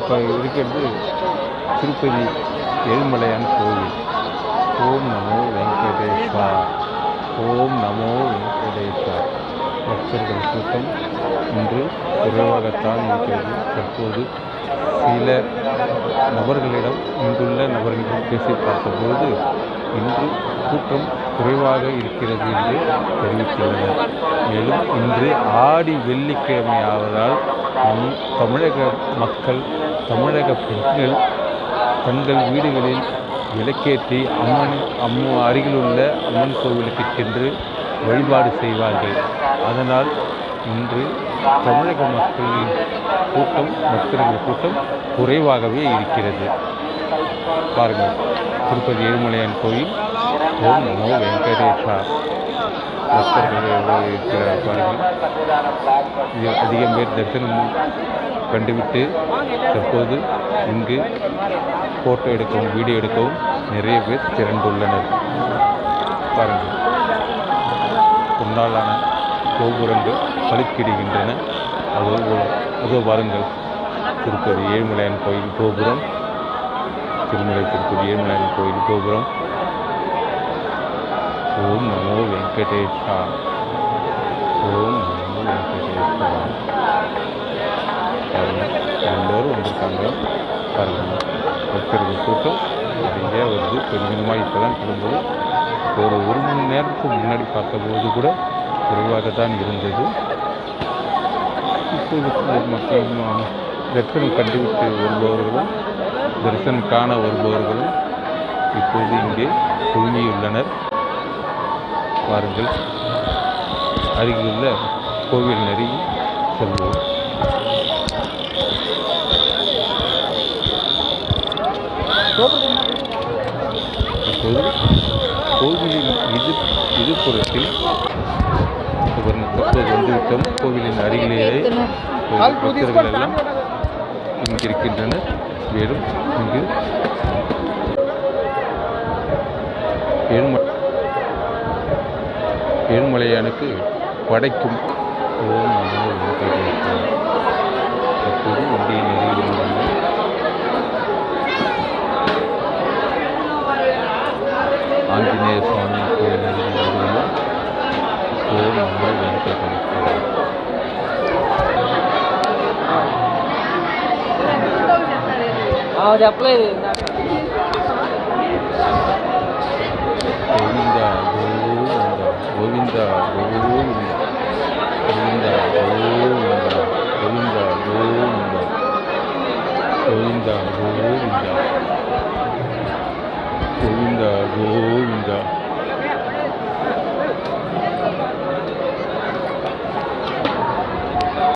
இப்போ இருக்கிறது திருப்பதி ஏழுமலையான் கோவில். ஓம் நமோ வெங்கடேஷா. ஓம் நமோ வெங்கடேஷா. பக்தர்கள் கூட்டம் இன்று குறைவாகத்தான் இருக்கிறது. தற்போது சில நபர்களிடம் இங்குள்ள நபர்களிடம் பேசி பார்த்தபோது இன்று கூட்டம் குறைவாக இருக்கிறது என்று தெரிவித்துள்ளனர். மேலும் இன்று ஆடி வெள்ளிக்கிழமை ஆவதால் நம் தமிழக மக்கள் தமிழக பெண்கள் தங்கள் வீடுகளில் விளக்கேற்றி அம்மன் அம்மு அருகிலுள்ள அம்மன் கோவிலுக்கு சென்று வழிபாடு செய்வார்கள். அதனால் இன்று தமிழக மக்களின் கூட்டம் பக்தர்கள் கூட்டம் குறைவாகவே இருக்கிறது. பாருங்கள் திருப்பதி ஏழுமலையான் கோயில் ஓம் நமோ வெங்கடேஷா. பக்தர்கள் எவ்வளவு இருக்கிறார் அதிகம் பேர் தரிசனம் கண்டுவிட்டு தற்போது இங்கு ஃபோட்டோ எடுக்கவும் வீடியோ எடுக்கவும் நிறைய பேர் திரண்டுள்ளனர் பாருங்கள். பொன்னாலான கோபுரங்கள் பழுக்கிடுகின்றன அதோ அதோ பாருங்கள் திருப்பதி ஏழுமலையான் கோயில் கோபுரம் திருமலை திருப்பதி ஏழுமலையான் கோயில் கோபுரம் ஓம் நமோ வெங்கடேஷா. ஓம் நமோ வெங்கடேஷா. எல்லோரும் வந்திருக்காங்க. பாருங்க. பக்தர்கள் கூட்டம் நிறைய வருது கொஞ்சம் கொஞ்சமாக இப்போ தான் கிளம்புது. ஒரு ஒரு மணி நேரத்துக்கு முன்னாடி பார்த்தபோது கூட குறைவாக தான் இருந்தது. இப்போது மக்கள் தரிசனம் கண்டுவிட்டு வருபவர்களும் தரிசனம் காண வருபவர்களும் இப்போது இங்கே குழுமியுள்ளனர் வாருங்கள் அருகிலுள்ள கோவில் நெறி செல்வோம். இப்போது கோவிலின் இது இதுபுறத்தில் தற்போது வந்துவிட்டோம். கோவிலின் அருகிலேயே பக்தர்கள் எல்லாம் இங்கு இருக்கின்றனர் மேலும் இங்கு ஏழும ஏழுமலையானுக்கு படைக்கும் ஓம் நமோ தற்போது வண்டியை நெருங்கியுள்ளனர் ஆஞ்சநேய சுவாமி கோயில் நெருங்கியுள்ளனர் ஓம் நமோ வெங்கடேஷா. 고인다 고인다 고인다 고인다